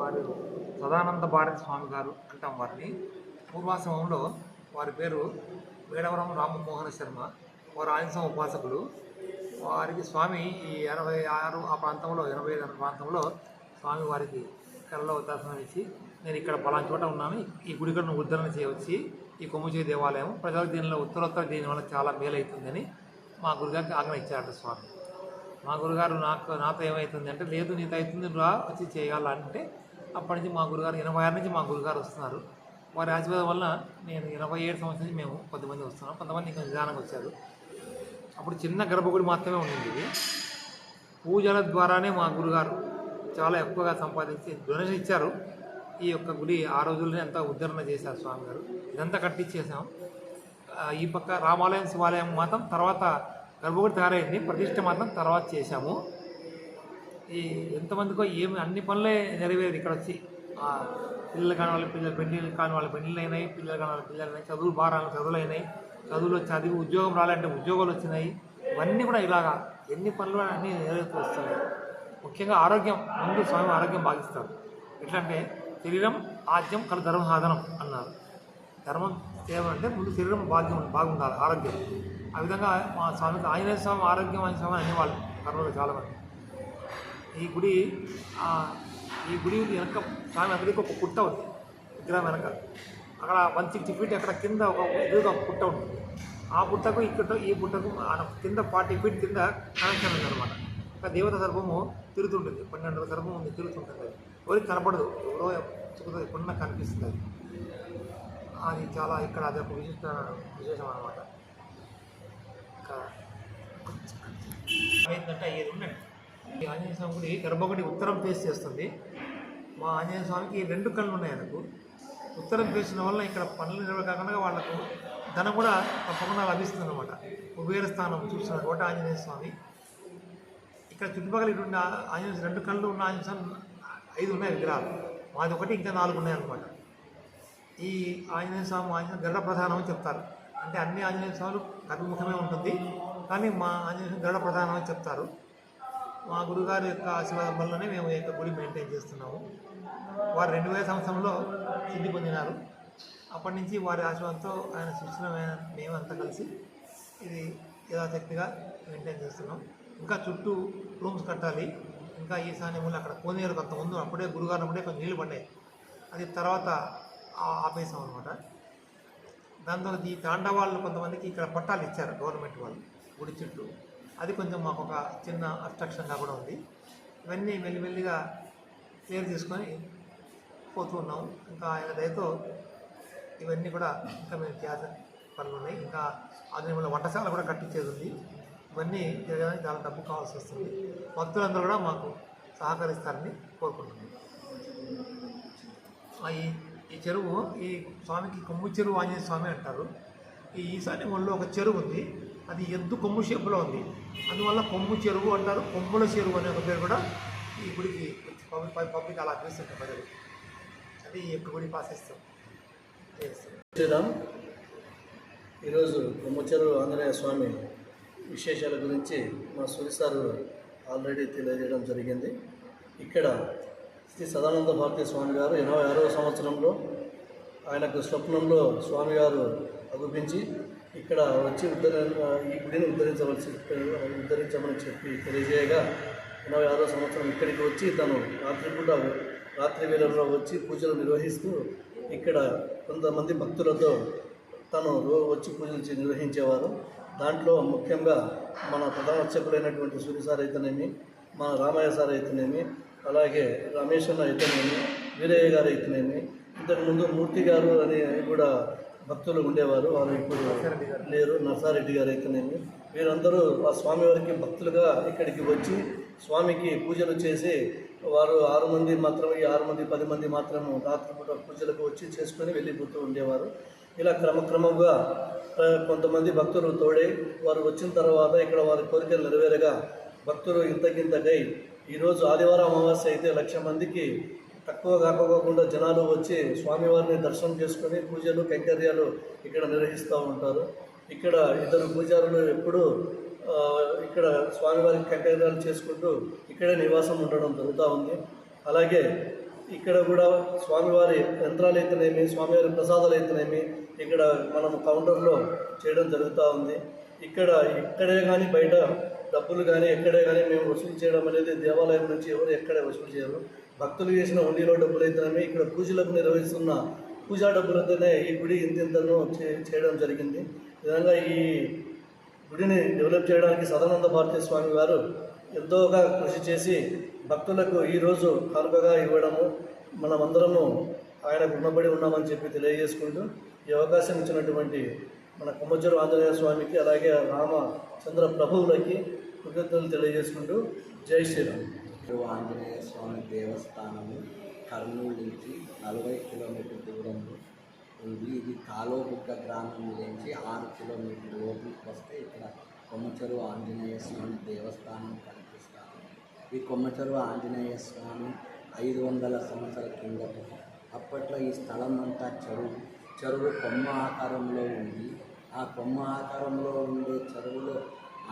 వారు సదానంద భారతి స్వామి గారు అంటాం వారిని. పూర్వాశ్రమంలో వారి పేరు మేడవరం రామమోహన శర్మ. వారు ఆయుసం ఉపాసకులు. వారికి స్వామి ఈ ఎనభై ఆరు ఆ ప్రాంతంలో ఎనభై ఐదు ప్రాంతంలో స్వామి వారికి కళ్ళలో దర్శనం ఇచ్చి నేను ఇక్కడ పలానా చోట ఉన్నాను. ఈ గుడికను ఉద్ధరణ చేయవచ్చి ఈ కొమ్ముచేయి దేవాలయం ప్రజల దీనిలో ఉత్తరోత్తర దీనివల్ల చాలా మేలవుతుందని మా గురుగారికి ఆజ్ఞ ఇచ్చారట స్వామి. మా గురుగారు నాకు నాతో ఏమవుతుంది అంటే లేదు నీతో అవుతుంది రా వచ్చి చేయాలంటే అప్పటి నుంచి మా గురుగారు ఎనభై ఆరు నుంచి మా గురుగారు వస్తున్నారు. వారి ఆశీర్వాదం వల్ల నేను ఇరవై ఏడు సంవత్సరం నుంచి మేము కొంతమంది వస్తున్నాం. కొంతమంది ఇంకా నిదానంగా వచ్చారు. అప్పుడు చిన్న గర్భగుడి మాత్రమే ఉండింది. పూజల ద్వారానే మా గురుగారు చాలా ఎక్కువగా సంపాదించి డొనేషన్ ఇచ్చారు. ఈ యొక్క గుడి ఆ రోజుల్లోనే అంతా ఉద్ధరణ చేశారు స్వామి గారు ఇదంతా కట్టించేసాం ఈ పక్క రామాలయం శివాలయం మాత్రం తర్వాత గర్భగుడి తయారైంది. ప్రతిష్ట మాత్రం తర్వాత చేశాము. ఈ ఎంతమందికో ఏమి అన్ని పనులే నెరవేరు ఇక్కడ వచ్చి. పిల్లలు కాని వాళ్ళ పిల్లలు పెళ్ళిళ్ళు కాని వాళ్ళ పెళ్ళిళ్ళు అయినాయి పిల్లలు కాని వాళ్ళ పిల్లలు అయినాయి చదువులు బాగా చదువులు అయినాయి చదువులు చదివి ఉద్యోగం రాలంటే ఉద్యోగాలు వచ్చినాయి. ఇవన్నీ కూడా ఇలాగా ఎన్ని పనులు అన్నీ నెరవేరుతూ వస్తున్నాయి ముఖ్యంగా ఆరోగ్యం ముందు స్వామి ఆరోగ్యం భాగిస్తారు ఎట్లంటే శరీరం ఆద్యం కళ ధర్మ సాధనం అన్నారు. ధర్మం చేయాలంటే ముందు శరీరం భాగ్యం బాగుండాలి ఆరోగ్యం. ఆ విధంగా మా స్వామికి ఆంజనేయ స్వామి ఆరోగ్యం ఆంజనేయ స్వామి అనేవాళ్ళు కర్మలు చాలామంది. ఈ గుడి ఈ గుడి వెనక దాని అందరికి ఒక పుట్ట ఉంది విగ్రహం వెనక. అక్కడ వన్ సిక్స్టీ ఫీట్ అక్కడ కింద ఒక ఎదురుగా ఒక పుట్ట ఉంటుంది ఆ పుట్టకు ఇక్కడ ఈ పుట్టకు కింద ఫార్టీ ఫీట్ కింద కనెక్షన్ ఉంది అనమాట ఒక దేవత సర్పము తిరుగుతుంటుంది పన్నెండు సర్పం ఉంది తిరుగుతుంటుంది. అది ఎవరికి కనపడదు ఎవరో చుకుతుంది ఎప్పుడన్నా కనిపిస్తుంది. అది అది చాలా ఇక్కడ అది ఒక విశిష్ట విశేషం అనమాట ఇంకా ఏంటంటే ఏది ఉండండి. ఆంజనేయ స్వామి గుడి గర్భగుడి ఉత్తరం ఫేస్ చేస్తుంది. మా ఆంజనేయ స్వామికి రెండు కళ్ళు ఉన్నాయి ఆయనకు ఉత్తరం ఫేసిన వల్ల ఇక్కడ పనులు నిర్వహణ వాళ్ళకు ధనం కూడా తప్పకుండా లభిస్తుంది అనమాట కుబేర స్థానం చూసిన కోట ఆంజనేయ స్వామి. ఇక్కడ చుట్టుపక్కల ఇటువంటి ఆంజనేయ రెండు కళ్ళు ఉన్న ఆంజనేయ స్వామి ఐదు ఉన్నాయి విగ్రహాలు. మాది ఒకటి ఇంకా నాలుగు ఉన్నాయి అనమాట ఈ ఆంజనేయ స్వామి ఆంజనేయ గరుడ ప్రధానం అని చెప్తారు. అంటే అన్ని ఆంజనేయ స్వాములు గర్భముఖమే ఉంటుంది. కానీ మా ఆంజనేయ స్వామి గరుడ ప్రధానం అని చెప్తారు. మా గురుగారి యొక్క ఆశీర్వాదం వల్లనే మేము ఈ యొక్క గుడి మెయింటైన్ చేస్తున్నాము. వారు రెండు వేల సంవత్సరంలో సిద్ధి పొందినారు. అప్పటి నుంచి వారి ఆశీర్వాదంతో ఆయన సృష్టిలో మేమంతా కలిసి ఇది యథాశక్తిగా మెయింటైన్ చేస్తున్నాం. ఇంకా చుట్టూ రూమ్స్ కట్టాలి. ఇంకా ఈశాన్యములు అక్కడ కోనేరు కొంత ముందు అప్పుడే గురుగారు అప్పుడే కొంచెం నీళ్ళు పడ్డాయి. అది తర్వాత ఆపేసాం అనమాట దాంతో ఈ తాండవాళ్ళు కొంతమందికి ఇక్కడ పట్టాలు ఇచ్చారు గవర్నమెంట్ వాళ్ళు గుడి చుట్టూ. అది కొంచెం మాకు ఒక చిన్న అబ్స్ట్రక్షన్గా కూడా ఉంది. ఇవన్నీ మెల్లిమెల్లిగా క్లియర్ చేసుకొని పోతూ ఉన్నాం. ఇంకా ఆయన దయతో ఇవన్నీ కూడా ఇంకా మేము చేయాల్సిన పనులు ఉన్నాయి ఇంకా ఆధునిక వంటశాల కూడా కట్టించేది ఉంది. ఇవన్నీ జరగడానికి చాలా డబ్బు కావాల్సి వస్తుంది. భక్తులందరూ కూడా మాకు సహకరిస్తారని కోరుకుంటున్నాం. ఈ ఈ చెరువు ఈ స్వామికి కొమ్ము చెరువు ఆంజనేయ స్వామి అంటారు. ఈ ఈశాన్యంలో ఒక చెరువు ఉంది. అది ఎద్దు కొమ్ము షేపులో ఉంది. అందువల్ల కొమ్ము చెరువు అంటారు కొమ్ముల చెరువు అనే ఒక పేరు కూడా ఈ గుడికి పబ్లిక్ పబ్లిక్ అలా పిలుస్తుంటారు ప్రజలు. అది ఈ యొక్క గుడి పాసిస్తాం శ్రీరామ్ ఈరోజు కొమ్మచెరు ఆంజనేయ స్వామి విశేషాల గురించి మా సూరి సారు ఆల్రెడీ తెలియజేయడం జరిగింది. ఇక్కడ శ్రీ సదానంద భారతీ స్వామి గారు ఎనభై ఆరవ సంవత్సరంలో ఆయనకు స్వప్నంలో స్వామి గారు అగుపించి ఇక్కడ వచ్చి ఉద్ధర ఈ గుడిని ఉద్ధరించవలసి ఉద్ధరించమని చెప్పి తెలియజేయగా ఎనభై ఆరో సంవత్సరం ఇక్కడికి వచ్చి తను రాత్రిపూట రాత్రి వేళల్లో వచ్చి పూజలు నిర్వహిస్తూ ఇక్కడ కొంతమంది భక్తులతో తను వచ్చి పూజలు నిర్వహించేవారు. దాంట్లో ముఖ్యంగా మన ప్రధానర్చకులైనటువంటి సూర్య సార్ అయితేనేమి మన రామయ్య సార్ అయితేనేమి అలాగే రమేష్ అన్న అయితేనేమి వీరయ్య గారు అయితేనేమి ఇంతకుముందు మూర్తి గారు అని కూడా భక్తులు ఉండేవారు. వారు ఇప్పుడు లేరు. నర్సారెడ్డి గారు అయితేనేమి. వీరందరూ ఆ స్వామివారికి భక్తులుగా ఇక్కడికి వచ్చి స్వామికి పూజలు చేసి వారు ఆరు మంది మాత్రమే ఈ ఆరు మంది పది మంది మాత్రం రాత్రిపూట పూజలకు వచ్చి చేసుకొని వెళ్ళిపోతూ ఉండేవారు. ఇలా క్రమక్రమంగా కొంతమంది భక్తులు తోడై వారు వచ్చిన తర్వాత ఇక్కడ వారి కోరికలు నెరవేరగా భక్తులు ఇంతకింతకై ఈరోజు ఆదివారం అమావాస్య అయితే లక్ష మందికి తక్కువ కాకపోకుండా జనాలు వచ్చి స్వామివారిని దర్శనం చేసుకొని పూజలు కైంకర్యాలు ఇక్కడ నిర్వహిస్తూ ఉంటారు. ఇక్కడ ఇద్దరు పూజారులు ఎప్పుడూ ఇక్కడ స్వామివారికి కైంకర్యాలు చేసుకుంటూ ఇక్కడే నివాసం ఉండడం జరుగుతూ ఉంది. అలాగే ఇక్కడ కూడా స్వామివారి యంత్రాలు అయితేనేమి స్వామివారి ప్రసాదాలు అయితేనేమి ఇక్కడ మనం కౌంటర్లో చేయడం జరుగుతూ ఉంది. ఇక్కడ ఇక్కడే కానీ బయట డబ్బులు కానీ ఎక్కడే కానీ మేము వసూలు చేయడం అనేది దేవాలయం నుంచి ఎవరు ఎక్కడే వసూలు చేయరు. భక్తులు చేసిన హుండీలో డబ్బులు ఇక్కడ పూజలకు నిర్వహిస్తున్న పూజా డబ్బులతోనే ఈ గుడి ఇంతింతను చే- చేయడం జరిగింది. ఈ విధంగా ఈ గుడిని డెవలప్ చేయడానికి సదానంద భారతీ స్వామి వారు ఎంతోగా కృషి చేసి భక్తులకు ఈరోజు కానుకగా ఇవ్వడము మనమందరము ఆయన రుణపడి ఉన్నామని చెప్పి తెలియజేసుకుంటూ ఈ అవకాశం ఇచ్చినటువంటి మన కొమ్మచ్చరు ఆంజనేయ స్వామికి అలాగే రామచంద్ర ప్రభువులకి కృతజ్ఞతలు తెలియజేసుకుంటూ జై శ్రీరామ్. ఆంజనేయ స్వామి దేవస్థానము కర్నూలు నుంచి నలభై కిలోమీటర్ దూరంలో ఉంది. ఇది కాలోబుగ్గ గ్రామం నుంచి ఆరు కిలోమీటర్ లోపలికి వస్తే ఇక్కడ కొమ్మచెరు ఆంజనేయ స్వామి దేవస్థానం కనిపిస్తారు ఈ కొమ్మచెరు ఆంజనేయ స్వామి ఐదు వందల సంవత్సరాల కిందట అప్పట్లో ఈ స్థలం అంతా చెరువు చెరువు కొమ్మ ఆకారంలో ఉంది. ఆ కొమ్మ ఆకారంలో ఉండే చెరువులో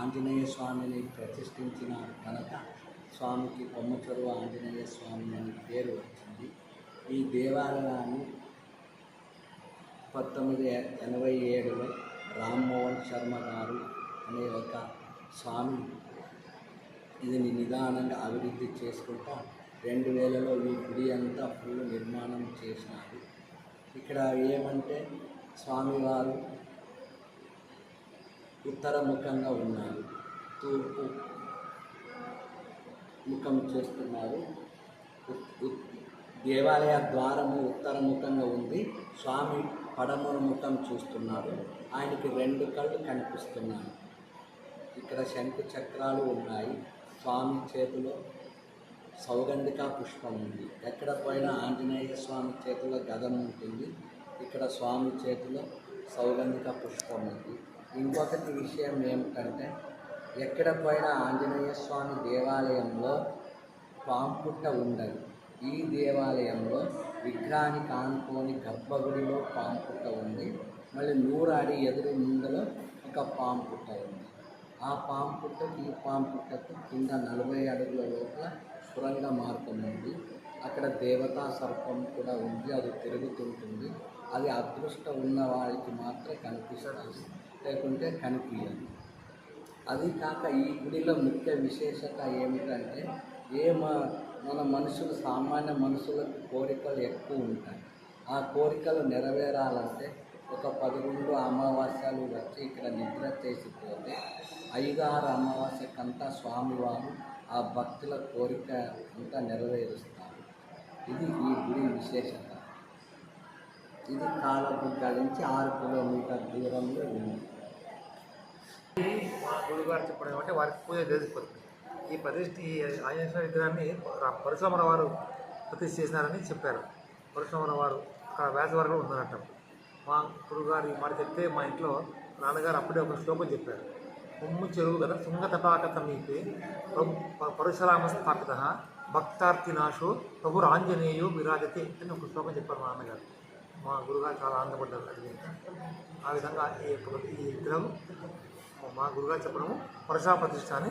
ఆంజనేయ స్వామిని ప్రతిష్ఠించిన కనుక స్వామికి కొమ్మ ఆంజనేయ స్వామి అనే పేరు వచ్చింది. ఈ దేవాలయాన్ని పంతొమ్మిది ఎనభై ఏడులో రామ్మోహన్ శర్మ గారు అనే ఒక స్వామి ఇది నిదానంగా అభివృద్ధి చేసుకుంటా రెండు వేలలో ఈ గుడి అంతా ఫుల్ నిర్మాణం చేసినారు. ఇక్కడ ఏమంటే స్వామివారు ఉత్తరముఖంగా ఉన్నారు. తూర్పు ముఖం చేస్తున్నారు. దేవాలయ ద్వారము ఉత్తర ముఖంగా ఉంది. స్వామి పడమర ముఖం చూస్తున్నారు. ఆయనకి రెండు కళ్ళు కనిపిస్తున్నాయి. ఇక్కడ శంకు చక్రాలు ఉన్నాయి. స్వామి చేతిలో సౌగంధిక పుష్పం ఉంది. ఎక్కడ పోయినా ఆంజనేయ స్వామి చేతిలో గదం ఉంటుంది. ఇక్కడ స్వామి చేతిలో సౌగంధిక పుష్పం ఉంది. ఇంకొకటి విషయం ఏమిటంటే ఎక్కడ పోయినా ఆంజనేయ స్వామి దేవాలయంలో పాంపుట్ట ఉండదు. ఈ దేవాలయంలో విగ్రహానికి ఆనుకోని గర్భగుడిలో పాంపుట్ట ఉంది. మళ్ళీ నూరాడి ఎదురు ముందులో ఒక పాంపుట్ట ఉంది. ఆ పాంపుట్టకు ఈ పాంపుట్టకు కింద నలభై అడుగుల లోపల సురంగ మార్గం ఉంది. అక్కడ దేవతా సర్పం కూడా ఉంది. అది తిరుగుతుంటుంది. అది అదృష్టం ఉన్న వారికి మాత్రం కనిపిస్తుంది. లేకుంటే కనిపించదు అది కాక ఈ గుడిలో ముఖ్య విశేషత ఏమిటంటే ఏ మన మనుషులు సామాన్య మనుషులకు కోరికలు ఎక్కువ ఉంటాయి. ఆ కోరికలు నెరవేరాలంటే ఒక పదకొండు అమావాస్యలు వచ్చి ఇక్కడ నిద్ర చేసిపోతే ఐదు ఆరు అమావాస్యకంతా స్వామివారు ఆ భక్తుల కోరిక అంతా నెరవేరుస్తారు. ఇది ఈ గుడి విశేషత. ఇది కాలపు నుంచి ఆరు కిలోమీటర్ దూరంలో ఉంది. గురుగారు చెప్పడం ఏమంటే వారికి పూజ తెలిసిపోతుంది ఈ ప్రతిష్ఠ ఈ ఆంజనేశ్వర విగ్రహాన్ని రా- వారు ప్రతిష్ఠ చేసినారని చెప్పారు. పరశురామర వారు అక్కడ వ్యాసవారు కూడా మా గురుగారు ఈ మాట చెప్తే మా ఇంట్లో నాన్నగారు అప్పుడే ఒక శ్లోకం చెప్పారు. ఉమ్ము చెరువు కదా శృంగ తటాకత మీపే ప్రభు పరశురామ స్థాపిత భక్తార్థినాశో ప్రభు ఆంజనేయో విరాజతే అని ఒక శ్లోకం చెప్పారు మా నాన్నగారు. మా గురుగారు చాలా ఆనందపడ్డారు. అది ఆ విధంగా ఈ యొక్క- ఈ విగ్రహం మా గురుగారు చెప్పడము పరశా ప్రతిష్ట అని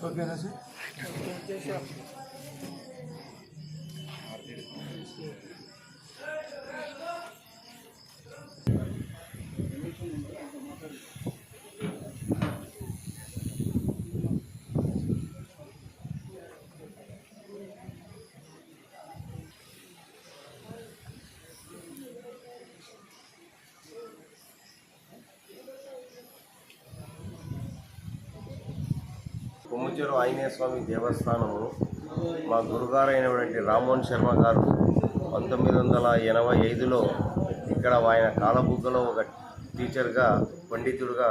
¿Por qué es así? కొమ్ముచెరు Anjaneya స్వామి దేవస్థానము మా గురుగారు అయినటువంటి రామ్మోహన్ శర్మ గారు పంతొమ్మిది వందల ఎనభై ఐదులో ఇక్కడ ఆయన కాలబుగ్గలో ఒక టీచర్గా పండితుడుగా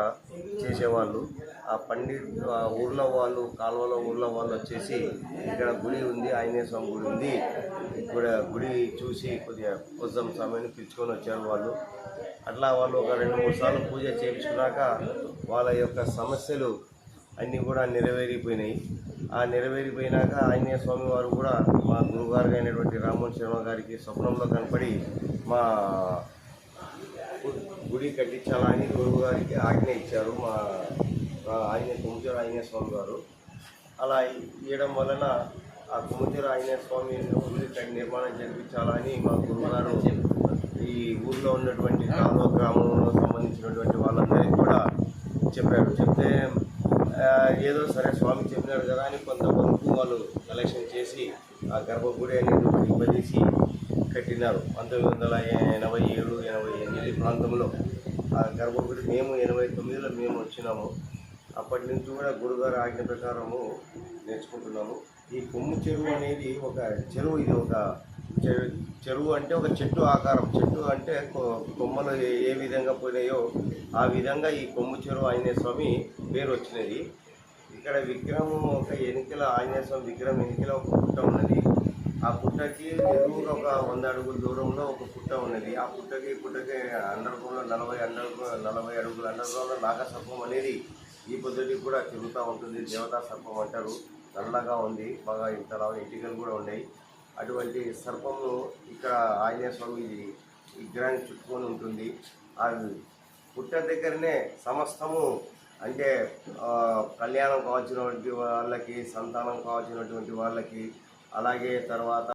చేసేవాళ్ళు. ఆ పండిత్ ఊర్లో వాళ్ళు కాలువలో ఊర్లో వాళ్ళు వచ్చేసి ఇక్కడ గుడి ఉంది ఆంజనేయ స్వామి గుడి ఉంది. ఇక్కడ గుడి చూసి కొద్దిగా పొద్దుం స్వామిని పిలుచుకొని వచ్చారు వాళ్ళు. అట్లా వాళ్ళు ఒక రెండు మూడు సార్లు పూజ చేయించుకున్నాక వాళ్ళ యొక్క సమస్యలు అన్నీ కూడా నెరవేరిపోయినాయి. ఆ నెరవేరిపోయినాక ఆంజనేయ స్వామి వారు కూడా మా గురుగారు అయినటువంటి రామ్మోహన్ శర్మ గారికి స్వప్నంలో కనపడి మా గుడి కట్టించాలని గురువు గారికి ఆజ్ఞ ఇచ్చారు. మా ఆంజనేయ కుముచూరు ఆంజనేయ స్వామి గారు అలా ఇవ్వడం వలన ఆ కుముచూరు ఆంజనేయ స్వామి గుడి కట్టి నిర్మాణం జరిపించాలని మా గురువుగారు ఈ ఊళ్ళో ఉన్నటువంటి కాలువ గ్రామంలో సంబంధించినటువంటి వాళ్ళందరికీ కూడా చెప్పారు. ఏదో సరే స్వామి చెప్పినాడు కదా అని కొంతవరకు వాళ్ళు కలెక్షన్ చేసి ఆ గర్భగుడి అనేది ఇవ్వదీసి కట్టినారు. పంతొమ్మిది వందల ఎనభై ఏడు ఎనభై ఎనిమిది ప్రాంతంలో ఆ గర్భగుడి మేము ఎనభై తొమ్మిదిలో మేము వచ్చినాము. అప్పటి నుంచి కూడా గురుగారు ఆజ్ఞ ప్రకారము నేర్చుకుంటున్నాము. ఈ కొమ్ము చెరువు అనేది ఒక చెరువు ఇది ఒక చె- చెరువు అంటే ఒక చెట్టు ఆకారం. చెట్టు అంటే కొమ్మలు ఏ ఏ విధంగా పోయినాయో ఆ విధంగా ఈ కొమ్ము చెరువు ఆంజనేయ స్వామి పేరు వచ్చినది. ఇక్కడ విగ్రహం ఒక ఎన్నికల ఆంజనేయ స్వామి విగ్రహం ఎన్నికల ఒక పుట్ట ఉన్నది. ఆ పుట్టకి ఎదురుగా ఒక వంద అడుగుల దూరంలో ఒక పుట్ట ఉన్నది. ఆ పుట్టకి పుట్టకి అండర్గ్రౌండ్లో నలభై అండర్ నలభై అడుగుల అండర్గ్రౌండ్లో నాగసర్పం అనేది ఈ పొద్దుటికి కూడా తిరుగుతూ ఉంటుంది. దేవతా సర్పం అంటారు. నల్లగా ఉంది. బాగా ఇంతలా ఇటుకలు కూడా ఉన్నాయి. అటువంటి సర్పము ఇక్కడ ఆంజనేయ స్వామి విగ్రహాన్ని చుట్టుకొని ఉంటుంది. ఆ పుట్ట దగ్గరనే సమస్తము అంటే కళ్యాణం కావాల్సినటువంటి వాళ్ళకి సంతానం కావాల్సినటువంటి వాళ్ళకి అలాగే తర్వాత